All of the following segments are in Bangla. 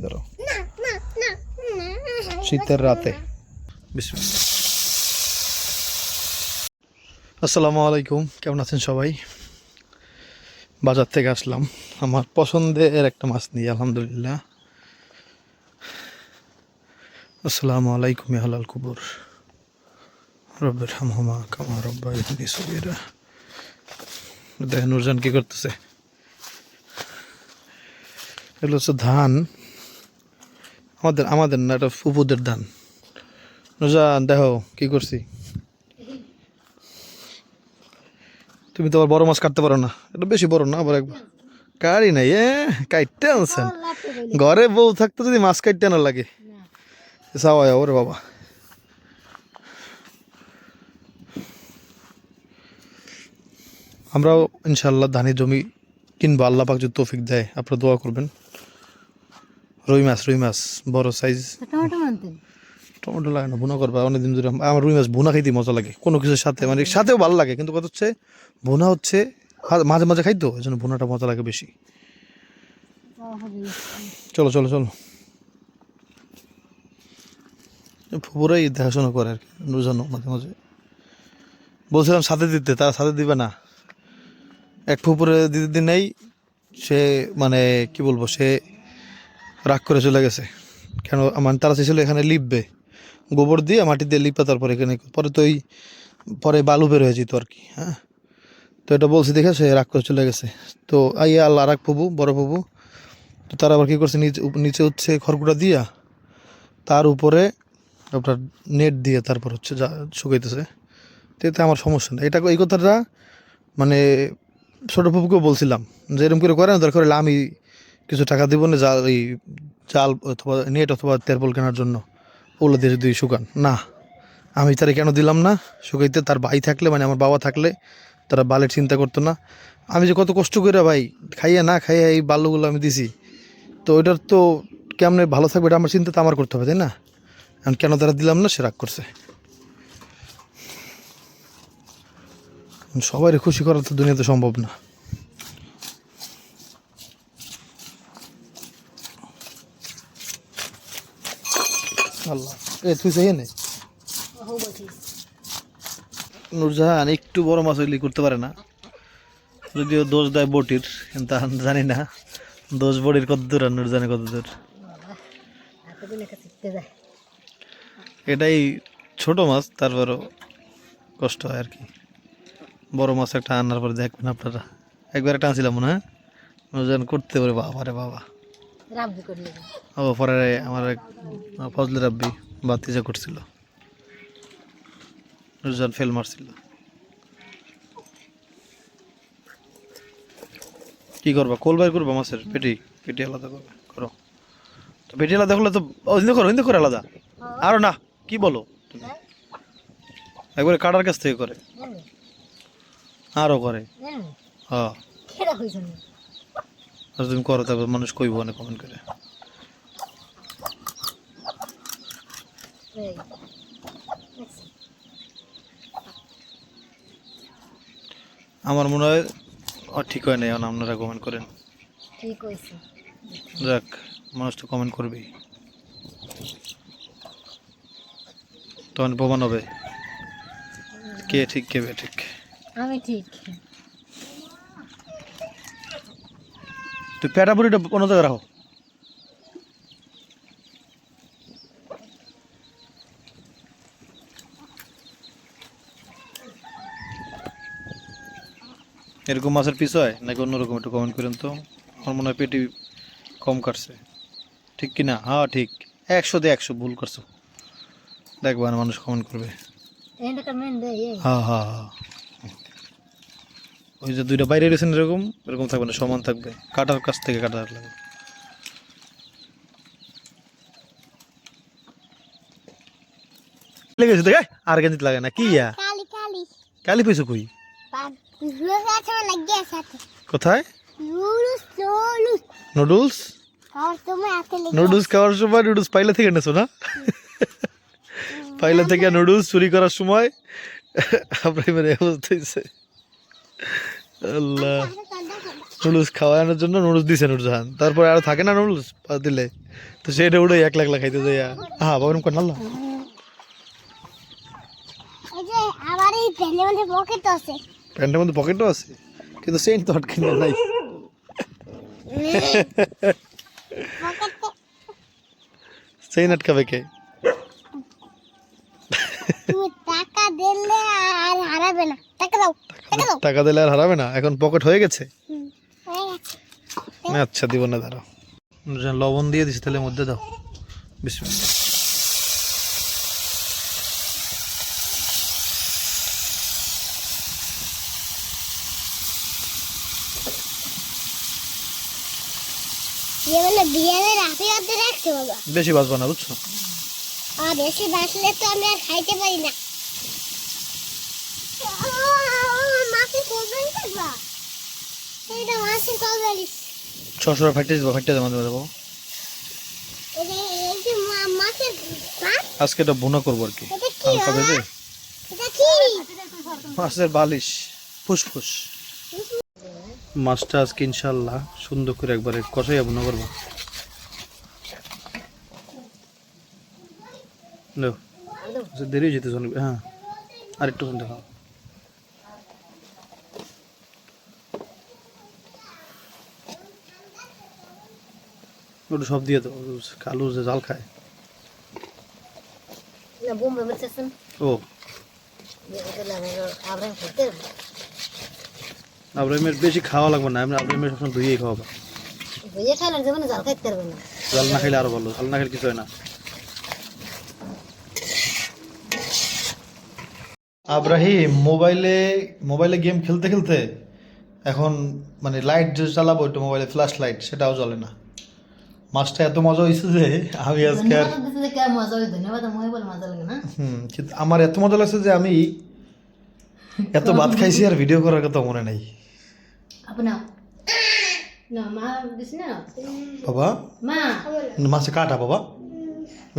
ধরো শীতের রাতে। আসসালামু আলাইকুম কেমন আছেন সবাই? বাজার থেকে আসলাম। আমার পছন্দের একটা মাছ নিয়ে আলহামদুলিল্লাহ। আসসালামু আলাইকুম ইয়া হালাল কুবুর। রব্বের হামহমা কামা রব্বা ইহনি দেখেন নুরজান কি করতেছে? এগুলো হচ্ছে ধান। আমাদের আমাদের না এটা ফুপুদের ধান। নুরজান দেখো কি করছি? তুমি তো আবার বড় মাছ কাটতে পারো না। এটা বেশি বড় না আবার একবার। কারি নাই এ কাটতে আনছেন। ঘরে বউ থাকতে যদি মাছ কাটতে না লাগে। সাওয়া ওরে বাবা। আমরাও ইনশাল্লাহ ধানের জমি কিনবো আল্লাহ পাক যদি তৌফিক দেয় আপনারা দোয়া করবেন। রুই মাছ রুই মাছ বড় সাইজ টমেটো লাগে না ভুনা করবা অনেকদিন ধরে আমার রুই মাছ ভুনা খাইতে মজা লাগে কোনো কিছুর সাথে মানে সাথেও ভালো লাগে কিন্তু কথা হচ্ছে ভুনা হচ্ছে মাঝে মাঝে খাইতো এই জন্য ভুনাটা মজা লাগে বেশি। চলো চলো চলো। ফুপুরাই দেখাশোনা করে আর কি নুরজানো মাঝে মাঝে। বলছিলাম সাথে দিতে তারা সাথে দিবে না। এক ফুপুরে দিতে দিন নেই সে মানে কি বলব সে রাগ করে চলে গেছে। কেন? মানে তারা চেয়েছিল এখানে লিপবে। গোবর দিয়ে মাটি দিয়ে লিপে তারপরে এখানে পরে তো ওই পরে বালু বের হয়ে যেত আর কি হ্যাঁ? তো এটা বলছি দেখে সে রাগ করে চলে গেছে। তো আইয়া আল্লাহ এক ফুবু, বড় ফুবু। তো তারা আবার কী করছে? নিচে নিচে হচ্ছে খড়কুটা দিয়া তার উপরে আপনার নেট দিয়ে তারপর হচ্ছে যা শুকাইতেছে। তো এতে আমার সমস্যা নেই। এটা এই কথাটা মানে ছোটো ফুপুকেও বলছিলাম যে এরকম করে করেন দরকার হলে আমি কিছু টাকা দিব না, জাল এই জাল অথবা নেট অথবা তেরপল কেনার জন্য। ওগুলো দিয়ে যদি শুকান, না। আমি তারা কেন দিলাম না? শুকাইতে তার ভাই থাকলে মানে আমার বাবা থাকলে, তারা বালের চিন্তা করতো না। আমি যে কত কষ্ট করে ভাই খাইয়ে না খাইয়ে এই বাল্যগুলো আমি দিছি, তো ওইটার তো কেমনে ভালো থাকবে এটা আমার চিন্তা, তো আমার করতে হবে, তাই না? এখন কেন তারা দিলাম না, সে রাগ করছে। সবাই খুশি করা তো দুনিয়াতে সম্ভব না। আল্লাহ এ তুই নে নুরজাহান একটু বড় মাছ হইলে করতে পারে না। যদিও দোষ দেয় বটির, কিন্তু জানি না। দোষ বটির কত দূর আর নুরজাহানের কত দূর। এটাই ছোট মাছ, তারপরও কষ্ট হয় আর কি। বড় মাছ একটা আনার পরে দেখবেন আপনারা। একবার একটা আনছিলাম মনে হয়। নুরজাহান করতে পারে বাবা রে বাবা। ও পরে আমার এক ফজলে রাব্বি বাতিজা করছিল। নুরজাহান ফেল মারছিল। কি করবা? কোল বাইর করবা মাছের পেটি? পেটি আলাদা করবে করো। তো পেটি আলাদা করলে তো ও হিন্দু করো হিন্দু করে আলাদা। আরও না কি বলো তুমি? একবারে কাটার কাছ থেকে করে। আরও করে। হ্যাঁ। আর তুমি করো তারপর মানুষ কইব না কমেন্ট করে। আমার মনে হয় ও ঠিক হয় না এখন আপনারা কমেন্ট করেন। ঠিক হয়েছে। যাক মানুষ তো কমেন্ট করবেই। তখন প্রমাণ হবে। কে ঠিক কে বে ঠিক আমি ঠিক। তুই পেটা বুড়িটা কোনো জায়গায় রাখো। এরকম মাছের পিস হয়? নাকি অন্যরকম একটু কমেন্ট করেন তো? আমার মনে হয় পেটি কম কাটছে। ঠিক কি না? হ্যাঁ ঠিক। একশো দিয়ে একশো ভুল করছ। দেখবা মানুষ কমেন্ট করবে। এই হ্যাঁ হ্যাঁ হ্যাঁ। ওই যে দুইটা বাইরে রয়েছেন এরকম এরকম থাকবে না সমান থাকবে। কাটার কাছ থেকে কাটার লাগবে লেগেছে দেখে? আর গেঞ্জিত লাগে না কি ইয়া? কালি পেয়েছ কই? কোথায়? নুডলস? নুডলস খাওয়ার সময় নুডলস পাইলে থেকে এনেছো না? পাইলে থেকে নুডলস চুরি করার সময় আপনার এবারে অবস্থা আল্লাহ। নুডলস খাওয়ানোর জন্য নুডলস দিছে নুরজাহান। তারপরে আর থাকে না নুডলস? দিলে। তো সেটা উঠে এক লাখ খাইতে যাই হ্যাঁ বাবা কোন আল্লাহ। প্যান্টের মধ্যে পকেটও আছে। কিন্তু সেন্ট তো আটকে নাই। সেইন আটকাবে কে? টাকা দিলে আর হারাবে না। টাকা দাও। টাকা দিলে আর হারাবে না এখন পকেট হয়ে গেছে। আচ্ছা দিব না দাঁড়াও। লবণ দিয়ে দিছি তাহলে মধ্যে দাও। বিসমিল্লাহ ইয়ে বেশি বাঁচবো না বুঝছ? আর বেশি বাসলে তো আমি আর খাইতে পারি না মাছের তরকারি খাবা এইটা মাছের তরকারি ছশো ফাইটে দেবো ফাইটে দেবো দেবো এটা এই যে মা- মাছের মাছ আজকে এটা বোনা করব আর কি। এটা কি হালকা ভেজে মাছের বালিশ ফুসফুস। মাছটা আজকে ইনশাল্লাহ সুন্দর করে একবারে কষাইয়া বোনা করব আচ্ছা, দেরি হয়ে যেতে শুনবি হ্যাঁ আর একটু দেখাও। ওটা সব দিয়ে দাও কালু যে জাল খায়। ও। আব্রাহিমের বেশি খাওয়া লাগবে না আমরা আব্রাহিমের সবসময় ধুয়েই খাওয়াবো। জাল খাইতে পারবে না। জাল না খাইলে আরও ভালো জাল না খাইলে কিছু হয় না। আব্রাহিম মোবাইলে মোবাইলে গেম খেলতে খেলতে এখন মানে লাইট যে চালাবো একটু মোবাইলে ফ্ল্যাশ লাইট সেটাও জ্বলে না। মাছটা এত মজা হয়েছে যে আমি আজকে আর আমার এত মজা লাগছে যে আমি এত ভাত খাইছি আর ভিডিও করার কথা মনে নাই। বাবা? মাছে কাটা বাবা?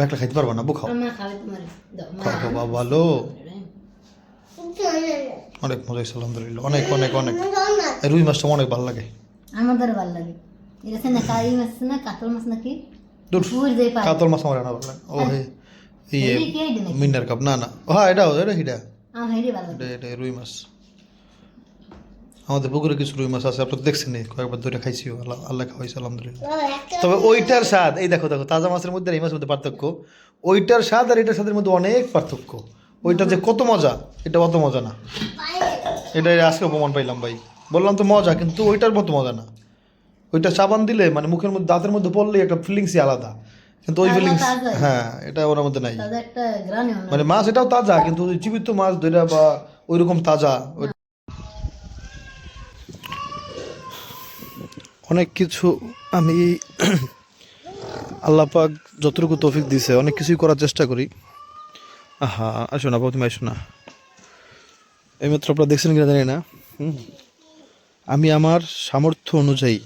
একটা খাইতে পারব না বুখাও খাও। বাবা ভালো। অনেক মজা হয়েছে আলহামদুলিল্লাহ। অনেক অনেক অনেক। রুই মাছটা অনেক ভালো লাগে। আমাদের ভালো লাগে। এটা সে না কাই মাছ না কাতল মাছ নাকি দূর পুর যে কাতল মাছ আমার না ও হে ইয়ে মিনার কাপ না না হ্যাঁ এটা হিডা হেডি ভালো এটা এটা রুই মাছ আমাদের পুকুরে কিছু রুই মাছ আছে আপনার দেখছেন নি কয়েকবার ধরে খাইছি আল্লাহ আল্লাহ খাওয়াইছে আলহামদুলিল্লাহ তবে ওইটার স্বাদ এই দেখো দেখো তাজা মাছের মধ্যে আর এই মাছের মধ্যে পার্থক্য ওইটার স্বাদ আর এটার স্বাদের মধ্যে অনেক পার্থক্য ওইটা যে কত মজা এটা অত মজা না এটা আজকে প্রমাণ পাইলাম ভাই বললাম তো মজা কিন্তু ওইটার মতো মজা না ওইটা চাবান দিলে মানে মুখের মধ্যে দাঁতের মধ্যে পড়লে একটা ফিলিংসই আলাদা। কিন্তু ওই ফিলিংস হ্যাঁ এটা ওর মধ্যে নাই। মানে মাছ এটাও তাজা কিন্তু ওই জীবিত মাছ ধরে বা ওইরকম তাজা অনেক কিছু আমি আল্লাহ পাক যতটুকু তৌফিক দিছে অনেক কিছুই করার চেষ্টা করি। আহা আসো না প্রথমে আসো না এইমাত্র আপনারা দেখছেন কিনা জানি না। আমি আমার সামর্থ্য অনুযায়ী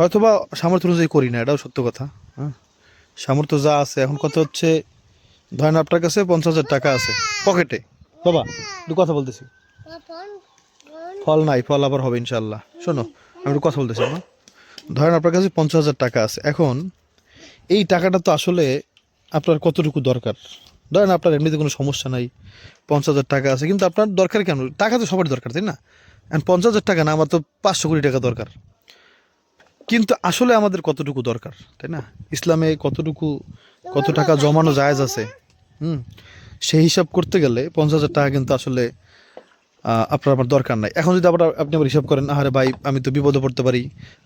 হয়তোবা সামর্থ্য অনুযায়ী করি না, এটাও সত্য কথা হ্যাঁ? সামর্থ্য যা আছে, এখন কথা হচ্ছে, ধরেন আপনার কাছে পঞ্চাশ হাজার টাকা আছে, পকেটে। বাবা, একটু কথা বলতেছি। ফল নাই, ফল আবার হবে ইনশাল্লাহ শোনো, আমি একটু কথা বলতেছি না ধরেন আপনার কাছে পঞ্চাশ হাজার টাকা আছে, এখন এই টাকাটা তো আসলে আপনার কতটুকু দরকার? ধরেন আপনার এমনিতে কোনো সমস্যা নাই, পঞ্চাশ হাজার টাকা আছে, কিন্তু আপনার দরকার কেন? টাকা তো সবার দরকার, তাই না? এখন পঞ্চাশ হাজার টাকা না, আমার তো পাঁচশো কোটি টাকা দরকার। কিন্তু আসলে আমাদের কতটুকু দরকার, তাই না? ইসলামে কতটুকু, কত টাকা জমানো জায়েজ আছে, হুম? সেই হিসাব করতে গেলে পঞ্চাশ হাজার টাকা কিন্তু আসলে আপনার আমার দরকার নাই। এখন যদি আবার আপনি আবার হিসাব করেন আরে ভাই, আমি তো বিপদে পড়তে পারি,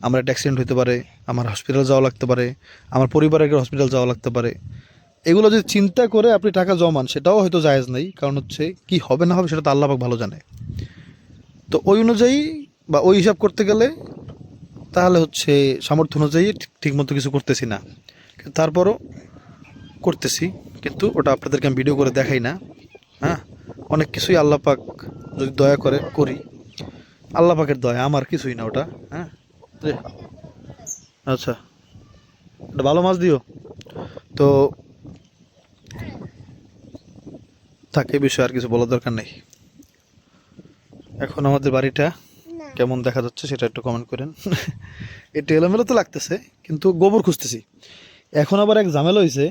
আমার একটা অ্যাক্সিডেন্ট হতে পারে, আমার হসপিটাল যাওয়া লাগতে পারে, আমার পরিবারের হসপিটাল যাওয়া লাগতে পারে, এগুলো যদি চিন্তা করে আপনি টাকা জমান, সেটাও হয়তো জায়েজ নেই, কারণ হচ্ছে কি হবে না হবে সেটা তো আল্লাহ পাক ভালো জানে। তো ওই অনুযায়ী বা ওই হিসাব করতে গেলে তাহলে হচ্ছে সামর্থ্য অনুযায়ী ঠিক- ঠিকমতো কিছু করতেছি না। তারপরও করতেছি, কিন্তু ওটা আপনাদেরকে আমি ভিডিও করে দেখাই না। হ্যাঁ? অনেক কিছুই আল্লাহ পাক যদি দয়া করে করি, আল্লাহ পাকের দয়া, আমার কিছুই না ওটা। হ্যাঁ? আচ্ছা। এটা ভালো মাছ দিও। তো থাকে বিষয়ে আর কিছু বলার দরকার নেই। এখন আমাদের বাড়িটা কেমন দেখা যাচ্ছে সেটা একটু কমেন্ট করেন। এটা এলোমেলো তো লাগতেছে, কিন্তু গোবর খুঁজতেছি। এখন আবার এক ঝামেলা হয়েছে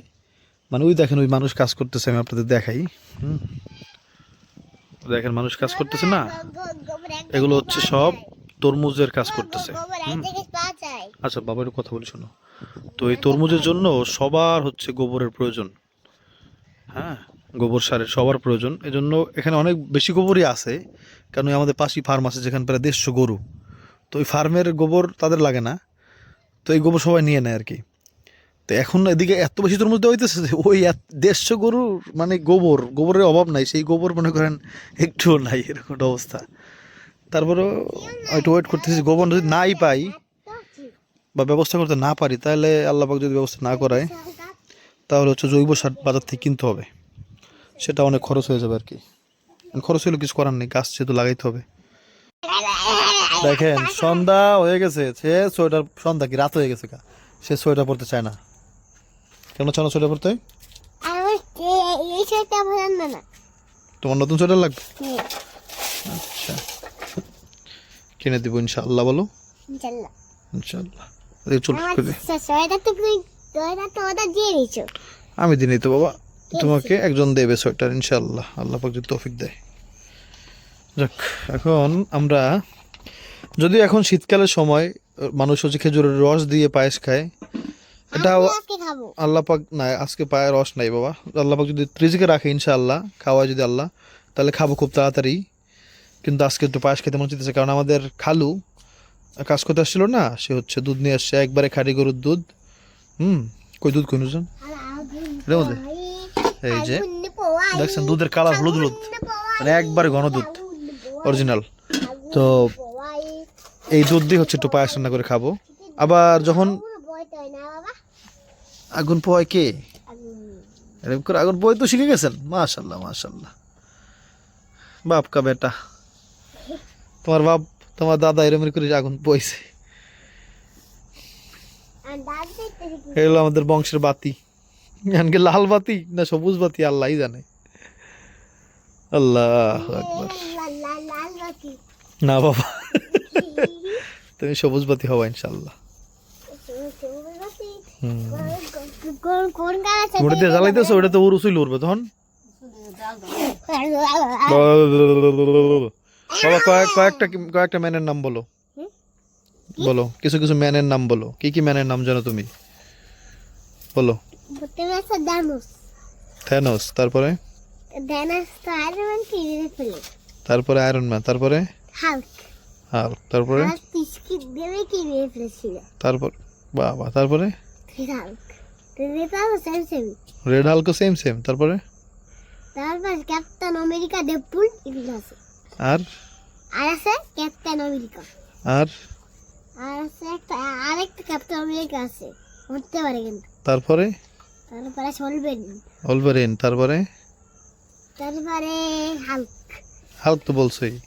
মানে ওই দেখেন ওই মানুষ কাজ করতেছে, আমি আপনাদের দেখাই। হুম। দেখেন মানুষ কাজ করতেছে না, এগুলো হচ্ছে সব তরমুজের কাজ করতেছে। আচ্ছা বাবা একটু কথা বলি, শোনো। তো এই তরমুজের জন্য সবার হচ্ছে গোবরের প্রয়োজন। হ্যাঁ? গোবর সারের সবার প্রয়োজন। এজন্য এখানে অনেক বেশি গোবরই আছে এই আমাদের পাশেই ফার্ম আছে যেখানে প্রায় দেড়শো গরু। তো ওই ফার্মের গোবর তাদের লাগে না, তো এই গোবর সবাই নিয়ে নেয় আর কি তো এখন এদিকে এত বেশি তরমুজ দেওয়া হইতেছে যে ওই দেড়শো গরুর মানে গোবর, গোবরের অভাব নাই, সেই গোবর মনে করেন একটুও নাই, এরকম একটা অবস্থা। তারপরেও একটু ওয়েট করতেছি, গোবর যদি নাই পাই বা ব্যবস্থা করতে না পারি, তাহলে আল্লাপাক যদি ব্যবস্থা না করায়, তাহলে হচ্ছে জৈব সার বাজার থেকে কিনতে হবে। সেটা অনেক খরচ হয়ে যাবে আর কি। খরচ হলে কিছু করার নেই গাছ যেহেতু লাগাইতে হবে। দেখেন সন্ধ্যা হয়ে গেছে সে সোয়েটার সন্ধ্যা কি রাত হয়ে গেছে কা সে সোয়েটার পরতে চায় না। কেন চাও না সোয়েটার পরতে? তোমার নতুন সোয়েটার লাগবে? আচ্ছা। কিনে দিব ইনশাআল্লাহ বলো। ইনশাল্লাহ ইনশাআল্লাহ। চল আমি দিনই তো বাবা। তোমাকে একজন দেবে সোয়েটার ইনশাল্লাহ আল্লাহ পাক যদি তৌফিক দেয়। যাক এখন আমরা যদি এখন শীতকালের সময় মানুষ হচ্ছে খেজুরের রস দিয়ে পায়েস খায় এটা আল্লাহ পাক না আজকে পায়ের রস নাই বাবা। আল্লাহ পাক যদি ত্রিজিকে রাখে ইনশাআল্লাহ খাওয়ায় যদি আল্লাহ তাহলে খাব খুব তাড়াতাড়ি। কিন্তু আজকে একটু পায়েস খেতে মন চাইতেছে কারণ আমাদের খালু কাজ করতে আসছিল না সে হচ্ছে দুধ নিয়ে আসছে একবারে খাঁটি গরুর দুধ। হুম কই দুধ কই নুজন? এই যে দেখছেন দুধের কালার হলুদ হলুদ। মানে একবারে ঘন দুধ অরিজিনাল তো এই দুধ দিয়ে হচ্ছে একটু পায়েস রান্না করে খাব। আবার যখন আগুন পোয় কে? করে আগুন পোয় তো শিখে গেছেন? মাশাল্লাহ মাশাল্লাহ। বাপ কা বেটা। তোমার বাপ তোমার দাদা এরকম করে আগুন পোয়েছে। এগুলো আমাদের বংশের বাতি। এমনকি লাল বাতি না সবুজ বাতি আল্লাহই জানে। আল্লাহ একবার না বাবা। তুমি সবুজ বাতি হবা ইনশাল্লাহ ওটা তো লড়বে তখন। বাবা, কয়েক, কয়েকটা কয়েকটা ম্যানের নাম বলো। বলো, কিছু কিছু ম্যানের নাম বলো। কি কি ম্যানের নাম জানো তুমি? বলো। প্রথমে আছে দানুস থ্যানোস তারপরে দানাস তো আয়রন কিনে ফেলে তারপরে আয়রন ম্যান তারপরে হাল্ক হাল্ক তারপরে আর বিস্কিট দেবে কিনে ফেলেছিল তারপর বাবা তারপরে হাল্ক এটা সেম সেম রেড হাল্কও সেম সেম তারপরে তারপর ক্যাপ্টেন আমেরিকা ডেপুল এগুলো আছে আর আর আছে ক্যাপ্টেন আমেরিকা আর আর আছে একটা আরেকটা ক্যাপ্টেন আমেরিকা আছে উঠতে পারে কিন্তু তারপরে তারপরে অলভারেন তারপরে? তারপরে হাল্ক। হাল্ক তো বলছোই।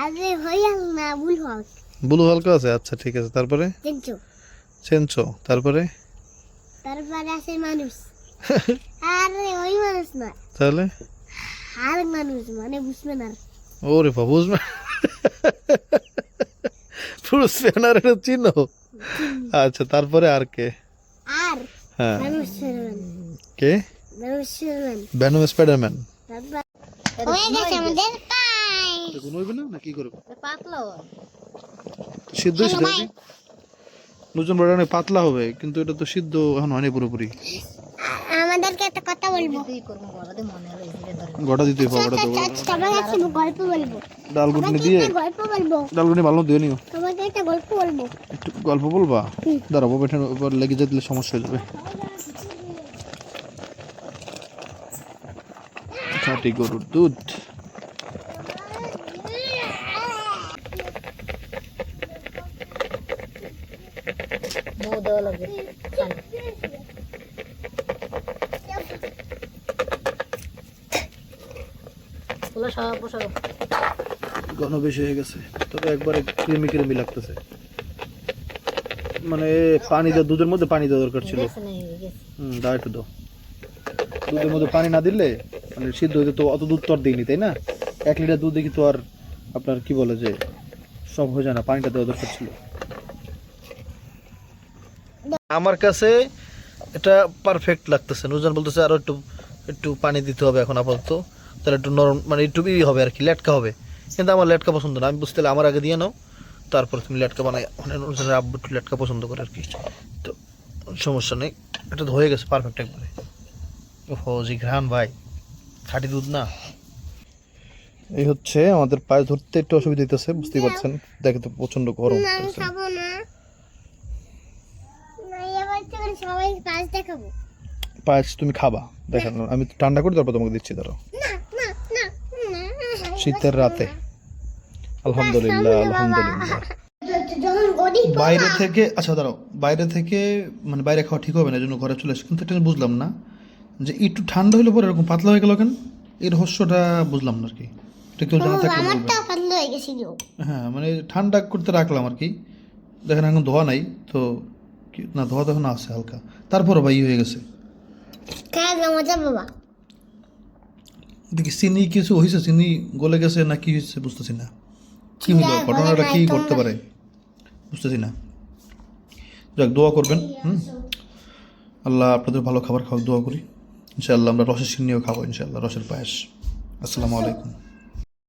আরে হই না হাল্ক। ব্লু হাল্ক আছে? আচ্ছা ঠিক আছে তারপরে? তারপরে? তারপরে আছে মানুষ। আরে ওই মানুষ না। তাহলে? হাল্ক মানুষ মানে বুঝবে না ওরে বাবা বুঝবে পুরুষ চিহ্ন। আচ্ছা তারপরে আর কে? আর? হ্যাঁ। কে? মানুষ চলবেন ব্যানম স্পাইডারম্যান হয়ে গেছে আমাদের পাই। কোন হইবে না? না কি করবে? পাতলা। সিদ্ধ হয়েছে বড় অনেক পাতলা হবে কিন্তু এটা তো সিদ্ধ এখন হয়নি পুরোপুরি। আমাদেরকে একটা কথা বলব। তুই করব মনে হলো ধরে। দিতে হবে গোটা দেবো। তোমাকে একটা গল্প বলব। ডালগুটি দিয়ে গল্প বলব। ডালগুটি ভালো দিয়ে নিও। তোমাকে একটা গল্প বলব। একটু গল্প বলবা? দাঁড়াবো বেঠে উপর লেগে যেতে সমস্যা হয়ে যাবে। খাঁটি গরুর দুধ মৌ দেওয়া লাগবে খান। বসাবো ঘন বেশি হয়ে গেছে তবে একবারে ক্রিমি ক্রিমি লাগতেছে। মানে পানি দেওয়া দুধের মধ্যে পানি দেওয়া দরকার ছিল। হুম দাও একটু দাও। দুধের মধ্যে পানি না দিলে মানে সিদ্ধ হইতে তো অত দুধ তো আর দিইনি তাই না? এক লিটার দুধ দেখি তো আর আপনার কি বলে যে সব হয়ে যায় না পানিটা দেওয়া দরকার ছিল। আমার কাছে এটা পারফেক্ট লাগতেছে। নুরজান বলতেছে আরও একটু একটু পানি দিতে হবে এখন আপাতত। তাহলে একটু নরম মানে একটু ই হবে আর কি লেটকা হবে। কিন্তু আমার লেটকা পছন্দ না। আমি বুঝতে আমার আগে দিয়ে নাও। তারপর তুমি লেটকা বানাই। মানে নুরজানের আব্বু একটু লেটকা পছন্দ করে আর কি তো সমস্যা নেই। এটা তো হয়ে গেছে পারফেক্ট একবারে। ও জি ঘ্রাণ ভাই। খাঁটি দুধ না? এই হচ্ছে আমাদের পায়ে ধরতে একটু অসুবিধা হইতেছে বুঝতেই পারছেন? দেখে তো প্রচণ্ড গরম পায়েস তুমি খাবা। দেখেন আমি তো ঠান্ডা করে তারপর তোমাকে দিচ্ছি ধরো শীতের রাতে। আলহামদুলিল্লাহ আলহামদুলিল্লাহ। বাইরে থেকে আচ্ছা দাঁড়াও বাইরে থেকে মানে বাইরে খাওয়া ঠিক হবে না জন্য ঘরে চলে এসে কিন্তু এটা বুঝলাম না যে একটু ঠান্ডা হলে পরে এরকম পাতলা হয়ে গেল কেন? এই রহস্যটা বুঝলাম না আর কি। এটা কেউ জানা থাকলে হয়ে মানে ঠান্ডা করতে রাখলাম আর কি। দেখেন এখন ধোয়া নাই তো না ধোয়া তখন আছে হালকা। তারপরও ভাই হয়ে গেছে। বাবা দেখি চিনি কিছু হয়েছে চিনি গলে গেছে না কি হয়েছে বুঝতেছি না। কি হলো ঘটনাটা কি করতে পারে? বুঝতেছি না। যাক দোয়া করবেন হুম? আল্লাহ আপনাদের ভালো খাবার খাওয়ার দোয়া করি। ইনশাআল্লাহ আমরা রসের সিন্নিও খাব ইনশাআল্লাহ রসের পায়েস। আসসালামু আলাইকুম।